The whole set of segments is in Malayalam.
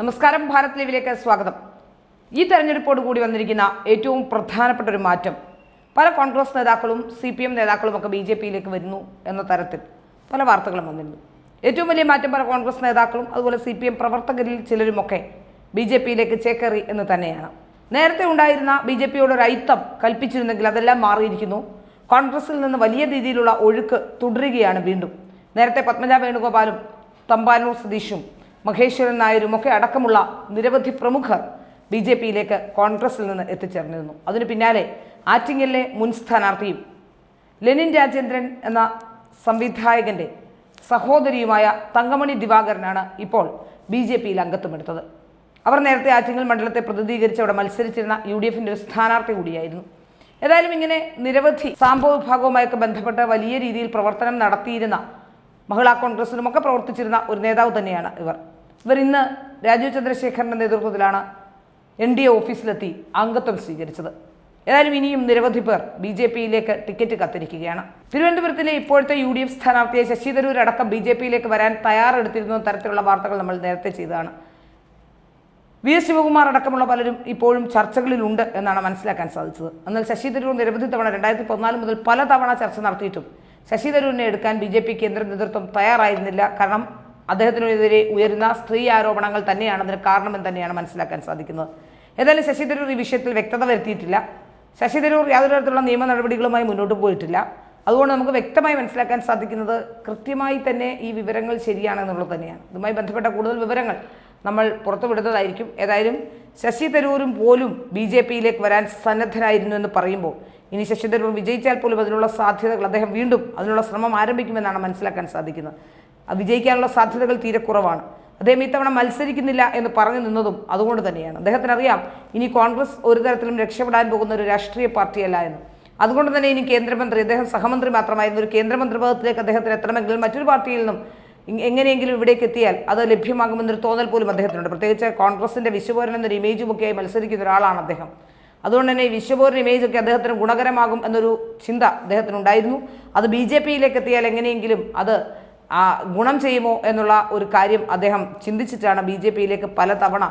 നമസ്കാരം ഭാരത് ലീവിലേക്ക് സ്വാഗതം. ഈ തെരഞ്ഞെടുപ്പോട് കൂടി വന്നിരിക്കുന്ന ഏറ്റവും പ്രധാനപ്പെട്ട ഒരു മാറ്റം പല കോൺഗ്രസ് നേതാക്കളും സി പി എം നേതാക്കളും ഒക്കെ ബി ജെ പിയിലേക്ക് വരുന്നു എന്ന തരത്തിൽ പല വാർത്തകളും വന്നിരുന്നു. ഏറ്റവും വലിയ മാറ്റം പല കോൺഗ്രസ് നേതാക്കളും അതുപോലെ സി പി എം പ്രവർത്തകരിൽ ചിലരുമൊക്കെ ബി ജെ പിയിലേക്ക് ചേക്കേറി എന്ന് തന്നെയാണ്. നേരത്തെ ഉണ്ടായിരുന്ന ബി ജെ പിയോട് ഒരു ഐത്തം കൽപ്പിച്ചിരുന്നെങ്കിൽ അതെല്ലാം മാറിയിരിക്കുന്നു. കോൺഗ്രസിൽ നിന്ന് വലിയ രീതിയിലുള്ള ഒഴുക്ക് തുടരുകയാണ് വീണ്ടും. നേരത്തെ പത്മജ വേണുഗോപാലും തമ്പാനൂർ സതീഷും മഹേശ്വരൻ നായരും ഒക്കെ അടക്കമുള്ള നിരവധി പ്രമുഖർ ബി ജെ പിയിലേക്ക് കോൺഗ്രസിൽ നിന്ന് എത്തിച്ചേർന്നിരുന്നു. അതിനു പിന്നാലെ ആറ്റിങ്ങലിലെ മുൻ സ്ഥാനാർത്ഥിയും ലെനിൻ രാജേന്ദ്രൻ എന്ന സംവിധായകന്റെ സഹോദരിയുമായ തങ്കമണി ദിവാകരനാണ് ഇപ്പോൾ ബി ജെ പിയിൽ അംഗത്വമെടുത്തത്. അവർ നേരത്തെ ആറ്റിങ്ങൽ മണ്ഡലത്തെ പ്രതിനിധീകരിച്ച് അവിടെ മത്സരിച്ചിരുന്ന യു ഡി എഫിന്റെ ഒരു സ്ഥാനാർത്ഥി കൂടിയായിരുന്നു. ഏതായാലും ഇങ്ങനെ നിരവധി സാമ്പോ വിഭാഗവുമായൊക്കെ ബന്ധപ്പെട്ട് വലിയ രീതിയിൽ പ്രവർത്തനം നടത്തിയിരുന്ന മഹിളാ കോൺഗ്രസിലുമൊക്കെ പ്രവർത്തിച്ചിരുന്ന ഒരു നേതാവ് തന്നെയാണ് ഇവർ. ഇവർ ഇന്ന് രാജീവ് ചന്ദ്രശേഖരന്റെ നേതൃത്വത്തിലാണ് എൻ ഡി എ ഓഫീസിലെത്തി അംഗത്വം സ്വീകരിച്ചത്. ഏതായാലും ഇനിയും നിരവധി പേർ ബി ജെ പിയിലേക്ക് ടിക്കറ്റ് കത്തിരിക്കുകയാണ്. തിരുവനന്തപുരത്തിലെ ഇപ്പോഴത്തെ യു ഡി എഫ് സ്ഥാനാർത്ഥിയെ ശശി തരൂർ അടക്കം ബി ജെ പിയിലേക്ക് വരാൻ തയ്യാറെടുത്തിരുന്ന തരത്തിലുള്ള വാർത്തകൾ നമ്മൾ നേരത്തെ ചെയ്തതാണ്. വി എസ് ശിവകുമാർ അടക്കമുള്ള പലരും ഇപ്പോഴും ചർച്ചകളിലുണ്ട് എന്നാണ് മനസ്സിലാക്കാൻ സാധിച്ചത്. എന്നാൽ ശശി തരൂർ നിരവധി തവണ രണ്ടായിരത്തി പതിനാല് മുതൽ പല തവണ ചർച്ച നടത്തിയിട്ടും ശശി തരൂരിനെ എടുക്കാൻ ബി ജെ പി കേന്ദ്ര നേതൃത്വം തയ്യാറായിരുന്നില്ല. കാരണം അദ്ദേഹത്തിനെതിരെ ഉയരുന്ന സ്ത്രീ ആരോപണങ്ങൾ തന്നെയാണ് അതിന് കാരണമെന്ന് തന്നെയാണ് മനസ്സിലാക്കാൻ സാധിക്കുന്നത്. ഏതായാലും ശശി തരൂർ ഈ വിഷയത്തിൽ വ്യക്തത വരുത്തിയിട്ടില്ല. ശശി തരൂർ യാതൊരു തരത്തിലുള്ള നിയമ നടപടികളുമായി മുന്നോട്ട് പോയിട്ടില്ല. അതുകൊണ്ട് നമുക്ക് വ്യക്തമായി മനസ്സിലാക്കാൻ സാധിക്കുന്നത് കൃത്യമായി തന്നെ ഈ വിവരങ്ങൾ ശരിയാണെന്നുള്ളത് തന്നെയാണ്. ഇതുമായി ബന്ധപ്പെട്ട കൂടുതൽ വിവരങ്ങൾ നമ്മൾ പുറത്തുവിടുന്നതായിരിക്കും. ഏതായാലും ശശി തരൂരും പോലും ബി ജെ പിയിലേക്ക് വരാൻ സന്നദ്ധനായിരുന്നു എന്ന് പറയുമ്പോൾ ഇനി ശശി തരൂർ വിജയിച്ചാൽ പോലും അതിനുള്ള സാധ്യതകൾ അദ്ദേഹം വീണ്ടും അതിനുള്ള ശ്രമം ആരംഭിക്കുമെന്നാണ് മനസ്സിലാക്കാൻ സാധിക്കുന്നത്. വിജയിക്കാനുള്ള സാധ്യതകൾ തീരെ കുറവാണ്. അദ്ദേഹം ഇത്തവണ മത്സരിക്കുന്നില്ല എന്ന് പറഞ്ഞു നിന്നതും അതുകൊണ്ട് തന്നെയാണ്. അദ്ദേഹത്തിന് അറിയാം ഇനി കോൺഗ്രസ് ഒരു തരത്തിലും രക്ഷപ്പെടാൻ പോകുന്ന ഒരു രാഷ്ട്രീയ പാർട്ടിയല്ല എന്ന്. അതുകൊണ്ട് തന്നെ ഇനി കേന്ദ്രമന്ത്രി അദ്ദേഹം സഹമന്ത്രി മാത്രമായിരുന്നു. ഒരു കേന്ദ്രമന്ത്രി പദത്തിലേക്ക് അദ്ദേഹത്തിന് എത്തണമെങ്കിൽ മറ്റൊരു പാർട്ടിയിൽ നിന്നും എങ്ങനെയെങ്കിലും ഇവിടേക്ക് എത്തിയാൽ അത് ലഭ്യമാകുമെന്നൊരു തോന്നൽ പോലും അദ്ദേഹത്തിനുണ്ട്. പ്രത്യേകിച്ച് കോൺഗ്രസിന്റെ വിശ്വപൗരൻ എന്നൊരു ഇമേജുമൊക്കെയായി മത്സരിക്കുന്ന ഒരാളാണ് അദ്ദേഹം. അതുകൊണ്ട് തന്നെ ഈ വിശ്വപൂരൻ ഇമേജ് ഒക്കെ അദ്ദേഹത്തിന് ഗുണകരമാകും എന്നൊരു ചിന്ത അദ്ദേഹത്തിന് ഉണ്ടായിരുന്നു അത് ബി ജെ പിയിലേക്ക് എത്തിയാൽ എങ്ങനെയെങ്കിലും അത് ഗുണം ചെയ്യുമോ എന്നുള്ള ഒരു കാര്യം അദ്ദേഹം ചിന്തിച്ചിട്ടാണ് ബി ജെ പിയിലേക്ക് പലതവണ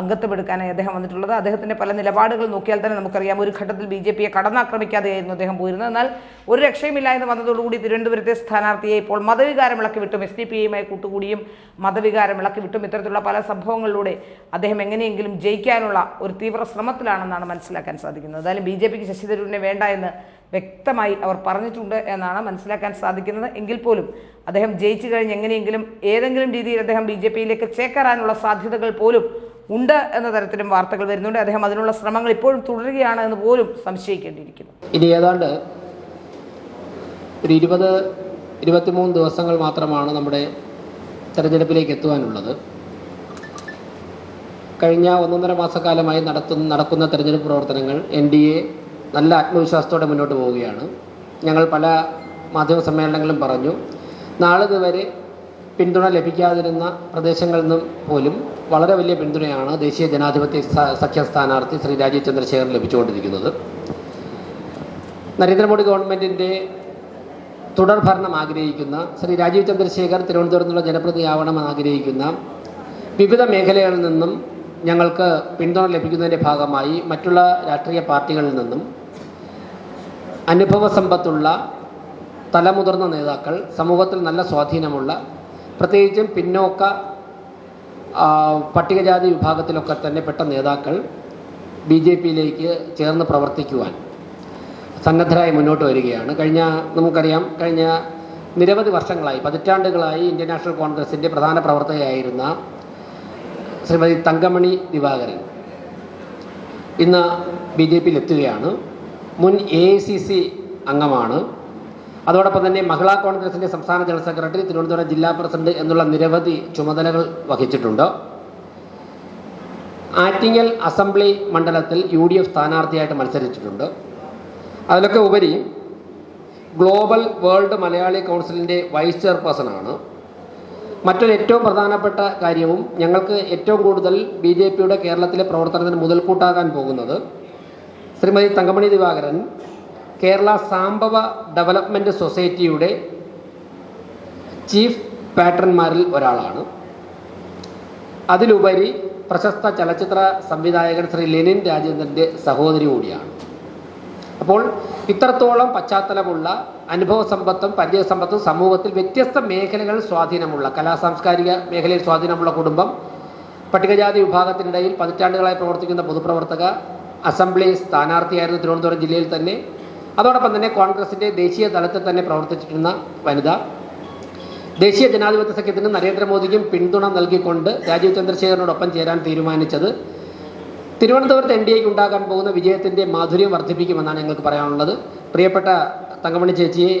അംഗത്വമെടുക്കാനായി അദ്ദേഹം വന്നിട്ടുള്ളത്. അദ്ദേഹത്തിന്റെ പല നിലപാടുകൾ നോക്കിയാൽ തന്നെ നമുക്കറിയാം. ഒരു ഘട്ടത്തിൽ ബി ജെ പിയെ കടന്നാക്രമിക്കാതെയായിരുന്നു അദ്ദേഹം പോയിരുന്നത്. എന്നാൽ ഒരു രക്ഷയുമില്ല എന്ന് വന്നതോടുകൂടി തിരുവനന്തപുരത്തെ സ്ഥാനാർത്ഥിയെ ഇപ്പോൾ മതവികാരം ഇളക്കി വിട്ടും എസ് ഡി പി ഐയുമായി കൂട്ടുകൂടിയും മതവികാരം ഇളക്കി വിട്ടും ഇത്തരത്തിലുള്ള പല സംഭവങ്ങളിലൂടെ അദ്ദേഹം എങ്ങനെയെങ്കിലും ജയിക്കാനുള്ള ഒരു തീവ്ര ശ്രമത്തിലാണെന്നാണ് മനസ്സിലാക്കാൻ സാധിക്കുന്നത്. എന്തായാലും ബി ജെ പിക്ക് ശശി തരൂരിനെ വേണ്ട എന്ന് വ്യക്തമായി അവർ പറഞ്ഞിട്ടുണ്ട് എന്നാണ് മനസ്സിലാക്കാൻ സാധിക്കുന്നത്. എങ്കിൽ പോലും അദ്ദേഹം ജയിച്ചു കഴിഞ്ഞ് എങ്ങനെയെങ്കിലും ഏതെങ്കിലും രീതിയിൽ അദ്ദേഹം ബി ജെ പിയിലേക്ക് ചേക്കേറാനുള്ള സാധ്യതകൾ പോലും ഉണ്ട് എന്ന തരത്തിലും വാർത്തകൾ വരുന്നുണ്ട്. അദ്ദേഹം അതിനുള്ള ശ്രമങ്ങൾ ഇപ്പോഴും തുടരുകയാണ് എന്ന് പോലും സംശയിക്കേണ്ടിയിരിക്കുന്നു. ഇനി ഏതാണ്ട് ഒരു ഇരുപത് ഇരുപത്തിമൂന്ന് ദിവസങ്ങൾ മാത്രമാണ് നമ്മുടെ തെരഞ്ഞെടുപ്പിലേക്ക് എത്തുവാനുള്ളത്. കഴിഞ്ഞ ഒന്നൊന്നര മാസക്കാലമായി നടത്തുന്ന നടക്കുന്ന തെരഞ്ഞെടുപ്പ് പ്രവർത്തനങ്ങൾ എൻ ഡി എ നല്ല ആത്മവിശ്വാസത്തോടെ മുന്നോട്ട് പോവുകയാണ്. ഞങ്ങൾ പല മാധ്യമ സമ്മേളനങ്ങളും പറഞ്ഞു നാളിതുവരെ പിന്തുണ ലഭിക്കാതിരുന്ന പ്രദേശങ്ങളിൽ നിന്നും പോലും വളരെ വലിയ പിന്തുണയാണ് ദേശീയ ജനാധിപത്യ സഖ്യ സ്ഥാനാർത്ഥി ശ്രീ രാജീവ് ചന്ദ്രശേഖരൻ ലഭിച്ചുകൊണ്ടിരിക്കുന്നത്. നരേന്ദ്രമോദി ഗവൺമെന്റിന്റെ തുടർ ഭരണം ആഗ്രഹിക്കുന്ന ശ്രീ രാജീവ് ചന്ദ്രശേഖർ തിരുവനന്തപുരത്ത് നിന്നുള്ള ജനപ്രതിയാവണമെന്ന് ആഗ്രഹിക്കുന്ന വിവിധ മേഖലകളിൽ നിന്നും ഞങ്ങൾക്ക് പിന്തുണ ലഭിക്കുന്നതിന്റെ ഭാഗമായി മറ്റുള്ള രാഷ്ട്രീയ പാർട്ടികളിൽ നിന്നും അനുഭവ സമ്പത്തുള്ള തലമുതിർന്ന നേതാക്കൾ സമൂഹത്തിൽ നല്ല സ്വാധീനമുള്ള പ്രത്യേകിച്ചും പിന്നോക്ക പട്ടികജാതി വിഭാഗത്തിലൊക്കെ തന്നെ പെട്ട നേതാക്കൾ ബി ജെ പിയിലേക്ക് ചേർന്ന് പ്രവർത്തിക്കുവാൻ സന്നദ്ധരായി മുന്നോട്ട് വരികയാണ്. കഴിഞ്ഞ നമുക്കറിയാം കഴിഞ്ഞ നിരവധി വർഷങ്ങളായി പതിറ്റാണ്ടുകളായി ഇന്ത്യൻ നാഷണൽ കോൺഗ്രസിന്റെ പ്രധാന പ്രവർത്തകയായിരുന്ന ശ്രീമതി തങ്കമണി ദിവാകരൻ ഇന്ന് ബി ജെ പിയിൽ എത്തുകയാണ് മുൻ എ ഐ സി സി അംഗമാണ്. അതോടൊപ്പം തന്നെ മഹിളാ കോൺഗ്രസിന്റെ സംസ്ഥാന ജനറൽ സെക്രട്ടറി തിരുവനന്തപുരം ജില്ലാ പ്രസിഡന്റ് എന്നുള്ള നിരവധി ചുമതലകൾ വഹിച്ചിട്ടുണ്ട്. ആറ്റിങ്ങൽ അസംബ്ലി മണ്ഡലത്തിൽ യു ഡി എഫ് സ്ഥാനാർത്ഥിയായിട്ട് മത്സരിച്ചിട്ടുണ്ട്. അതിലൊക്കെ ഉപരി ഗ്ലോബൽ വേൾഡ് മലയാളി കൗൺസിലിന്റെ വൈസ് ചെയർപേഴ്സൺ ആണ് മറ്റൊരു ഏറ്റവും പ്രധാനപ്പെട്ട കാര്യവും ഞങ്ങൾക്ക് ഏറ്റവും കൂടുതൽ ബി ജെ പിയുടെ കേരളത്തിലെ പ്രവർത്തനത്തിന് മുതൽക്കൂട്ടാകാൻ പോകുന്നത് ശ്രീമതി തങ്കമണി ദിവാകരൻ കേരള സാമ്പവ ഡെവലപ്മെന്റ് സൊസൈറ്റിയുടെ ചീഫ് പാറ്റേൺമാരിൽ ഒരാളാണ്. അതിലുപരി പ്രശസ്ത ചലച്ചിത്ര സംവിധായകൻ ശ്രീ ലെനിൻ രാജേന്ദ്രന്റെ സഹോദരി കൂടിയാണ്. അപ്പോൾ ഇത്രത്തോളം പശ്ചാത്തലമുള്ള അനുഭവ സമ്പത്തും പരിചയ സമൂഹത്തിൽ വ്യത്യസ്ത മേഖലകൾ സ്വാധീനമുള്ള കലാ സാംസ്കാരിക മേഖലയിൽ സ്വാധീനമുള്ള കുടുംബം പട്ടികജാതി വിഭാഗത്തിനിടയിൽ പതിറ്റാണ്ടുകളായി പ്രവർത്തിക്കുന്ന പൊതുപ്രവർത്തക അസംബ്ലി സ്ഥാനാർത്ഥിയായിരുന്നു തിരുവനന്തപുരം ജില്ലയിൽ തന്നെ അതോടൊപ്പം തന്നെ കോൺഗ്രസിന്റെ ദേശീയ തലത്തിൽ തന്നെ പ്രവർത്തിച്ചിരുന്ന വനിത ദേശീയ ജനാധിപത്യ സഖ്യത്തിന് നരേന്ദ്രമോദിക്കും പിന്തുണ നൽകിക്കൊണ്ട് രാജീവ് ചന്ദ്രശേഖരനോടൊപ്പം ചേരാൻ തീരുമാനിച്ചത്. തിരുവനന്തപുരത്ത് എൻ ഡി എക്ക് ഉണ്ടാകാൻ പോകുന്ന വിജയത്തിന്റെ മാധുര്യം വർദ്ധിപ്പിക്കുമെന്നാണ് ഞങ്ങൾക്ക് പറയാനുള്ളത്. പ്രിയപ്പെട്ട തങ്കമണി ചേച്ചിയെ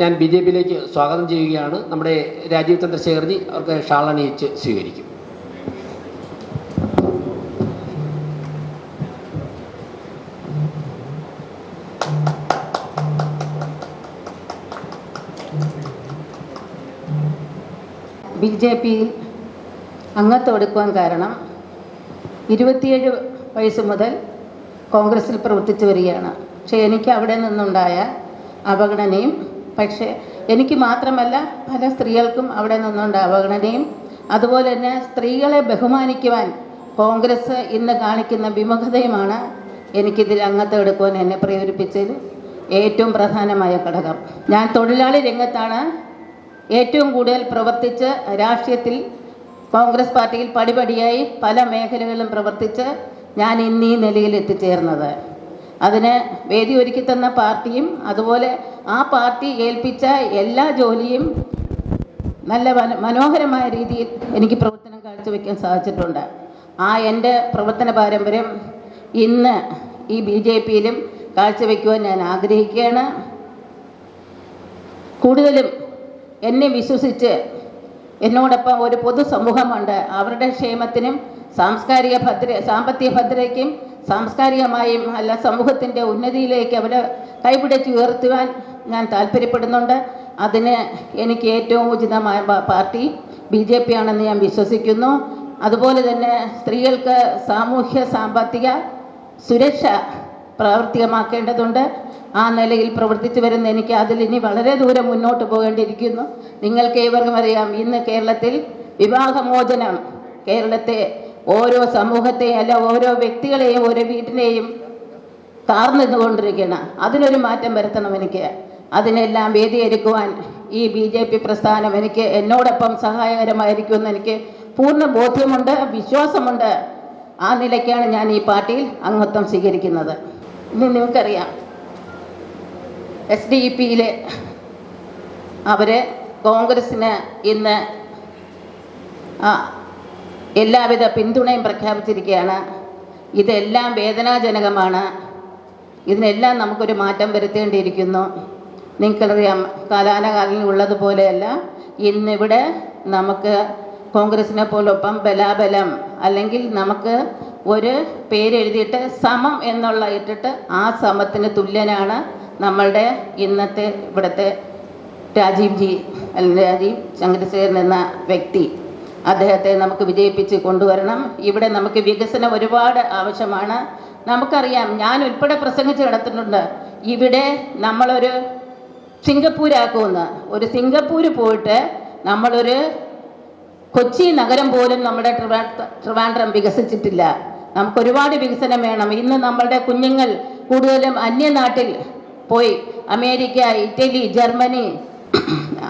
ഞാൻ ബി ജെ പിയിലേക്ക് സ്വാഗതം ചെയ്യുകയാണ്. നമ്മുടെ രാജീവ് ചന്ദ്രശേഖർജി അവർക്ക് ഷാളണിയിച്ച് സ്വീകരിക്കും. ബി ജെ പിയിൽ അംഗത്വം എടുക്കുവാൻ കാരണം ഇരുപത്തിയേഴ് വയസ്സ് മുതൽ കോൺഗ്രസിൽ പ്രവർത്തിച്ചു വരികയാണ്. പക്ഷേ എനിക്ക് അവിടെ നിന്നുണ്ടായ അവഗണനയും പക്ഷേ എനിക്ക് മാത്രമല്ല പല സ്ത്രീകൾക്കും അവിടെ നിന്നുണ്ടായ അവഗണനയും അതുപോലെ തന്നെ സ്ത്രീകളെ ബഹുമാനിക്കുവാൻ കോൺഗ്രസ് ഇന്ന് കാണിക്കുന്ന വിമുഖതയുമാണ് എനിക്കിതിൽ അംഗത്വം എടുക്കുവാൻ എന്നെ പ്രേരിപ്പിച്ചതിൽ ഏറ്റവും പ്രധാനമായ ഘടകം. ഞാൻ തൊഴിലാളി രംഗത്താണ് ഏറ്റവും കൂടുതൽ പ്രവർത്തിച്ച് രാഷ്ട്രീയത്തിൽ കോൺഗ്രസ് പാർട്ടിയിൽ പടിപടിയായി പല മേഖലകളിലും പ്രവർത്തിച്ച് ഞാൻ ഇന്ന് ഈ നിലയിൽ എത്തിച്ചേർന്നത്. അതിന് വേദി ഒരുക്കി തന്ന പാർട്ടിയും അതുപോലെ ആ പാർട്ടി ഏൽപ്പിച്ച എല്ലാ ജോലിയും നല്ല മനോഹരമായ രീതിയിൽ എനിക്ക് പ്രവർത്തനം കാഴ്ചവെക്കാൻ സാധിച്ചിട്ടുണ്ട്. ആ എന്റെ പ്രവർത്തന പാരമ്പര്യം ഇന്ന് ഈ ബി ജെ പിയിലും കാഴ്ചവെക്കുവാൻ ഞാൻ ആഗ്രഹിക്കുകയാണ്. കൂടുതലും എന്നെ വിശ്വസിച്ച് എന്നോടൊപ്പം ഒരു പൊതുസമൂഹമുണ്ട്. അവരുടെ ക്ഷേമത്തിനും സാംസ്കാരിക ഭദ്ര സാമ്പത്തിക ഭദ്രയ്ക്കും സാംസ്കാരികമായും അല്ല സമൂഹത്തിന്റെ ഉന്നതിയിലേക്ക് അവരെ കൈപിടിച്ച് ഉയർത്തുവാൻ ഞാൻ താല്പര്യപ്പെടുന്നുണ്ട്. അതിന് എനിക്ക് ഏറ്റവും ഉചിതമായ പാർട്ടി ബി ജെ പി ആണെന്ന് ഞാൻ വിശ്വസിക്കുന്നു. അതുപോലെ തന്നെ സ്ത്രീകൾക്ക് സാമൂഹ്യ സാമ്പത്തിക സുരക്ഷ പ്രാവർത്തികമാക്കേണ്ടതുണ്ട്. ആ നിലയിൽ പ്രവർത്തിച്ചു വരുന്ന എനിക്ക് അതിൽ ഇനി വളരെ ദൂരം മുന്നോട്ട് പോകേണ്ടിയിരിക്കുന്നു. നിങ്ങൾക്ക് ഏവർക്കും അറിയാം ഇന്ന് കേരളത്തിൽ വിവാഹമോചനം. കേരളത്തെ ഓരോ സമൂഹത്തെയും അല്ല ഓരോ വ്യക്തികളെയും ഓരോ വീട്ടിനെയും കാർന്നിന്നുകൊണ്ടിരിക്കുകയാണ് അതിനൊരു മാറ്റം വരുത്തണം എനിക്ക്. അതിനെല്ലാം വേദിയൊരുക്കുവാൻ ഈ ബി ജെ പി പ്രസ്ഥാനം എനിക്ക് എന്നോടൊപ്പം സഹായകരമായിരിക്കുമെന്ന് എനിക്ക് പൂർണ ബോധ്യമുണ്ട് വിശ്വാസമുണ്ട്. ആ നിലയ്ക്കാണ് ഞാൻ ഈ പാർട്ടിയിൽ അംഗത്വം സ്വീകരിക്കുന്നത്. നിങ്ങൾക്കറിയാം എസ് ഡി ഇ പിയിലെ അവർ കോൺഗ്രസ്സിന് ഇന്ന് എല്ലാവിധ പിന്തുണയും പ്രഖ്യാപിച്ചിരിക്കുകയാണ്. ഇതെല്ലാം വേദനാജനകമാണ്. ഇതിനെല്ലാം നമുക്കൊരു മാറ്റം വരുത്തേണ്ടിയിരിക്കുന്നു. നിങ്ങൾക്കറിയാം കാലാനകാലങ്ങളിൽ ഉള്ളതുപോലെയല്ല ഇന്നിവിടെ നമുക്ക് കോൺഗ്രസിനെ പോലൊപ്പം ബലാബലം അല്ലെങ്കിൽ നമുക്ക് ഒരു പേരെഴുതിയിട്ട് സമം എന്നുള്ള ഇട്ടിട്ട് ആ സമത്തിന് തുല്യനാണ് നമ്മളുടെ ഇന്നത്തെ ഇവിടുത്തെ രാജീവ് ജി അല്ലെങ്കിൽ രാജീവ് ചന്ദ്രശേഖരൻ എന്ന വ്യക്തി. അദ്ദേഹത്തെ നമുക്ക് വിജയിപ്പിച്ച് കൊണ്ടുവരണം. ഇവിടെ നമുക്ക് വികസനം ഒരുപാട് ആവശ്യമാണ്. നമുക്കറിയാം ഞാൻ ഉൾപ്പെടെ പ്രസംഗിച്ച് കിടത്തിട്ടുണ്ട് ഇവിടെ നമ്മളൊരു സിംഗപ്പൂരാക്കുമെന്ന്. ഒരു സിംഗപ്പൂര് പോയിട്ട് നമ്മളൊരു കൊച്ചി നഗരം പോലും നമ്മുടെ ട്രിവാൻ ട്രിവാൻഡ്രം വികസിച്ചിട്ടില്ല. നമുക്ക് ഒരുപാട് വികസനം വേണം. ഇന്ന് നമ്മളുടെ കുഞ്ഞുങ്ങൾ കൂടുതലും അന്യനാട്ടിൽ പോയി. അമേരിക്ക ഇറ്റലി ജർമ്മനി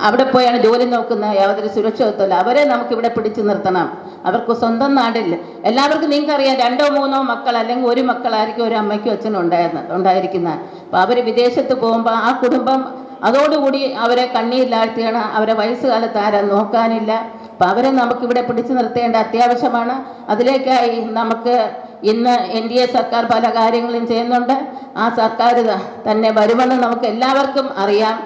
അവിടെ പോയാണ് ജോലി നോക്കുന്നത്. യാതൊരു സുരക്ഷിതത്വമില്ല അവരെ നമുക്ക് ഇവിടെ പിടിച്ചു നിർത്തണം. അവർക്ക് സ്വന്തം നാടിൽ എല്ലാവർക്കും നിങ്ങൾക്കറിയാം രണ്ടോ മൂന്നോ മക്കൾ അല്ലെങ്കിൽ ഒരു മക്കളായിരിക്കും ഒരു അമ്മയ്ക്കും അച്ഛനും ഉണ്ടായിരുന്ന ഉണ്ടായിരിക്കുന്നത്. അപ്പോൾ അവർ വിദേശത്ത് പോകുമ്പോൾ ആ കുടുംബം അതോടുകൂടി അവരെ കണ്ണിയില്ലാഴ്ത്തിയാണ് അവരെ വയസ്സുകാലത്ത് ആരാ നോക്കാനില്ല. അപ്പം അവരെ നമുക്ക് ഇവിടെ പിടിച്ചു നിർത്തേണ്ട അത്യാവശ്യമാണ്. അതിലേക്കായി നമുക്ക് ഇന്ന് എൻ ഡി എ സർക്കാർ പല കാര്യങ്ങളും ചെയ്യുന്നുണ്ട്. ആ സർക്കാർ തന്നെ വരുമെന്ന് നമുക്ക് എല്ലാവർക്കും അറിയാം.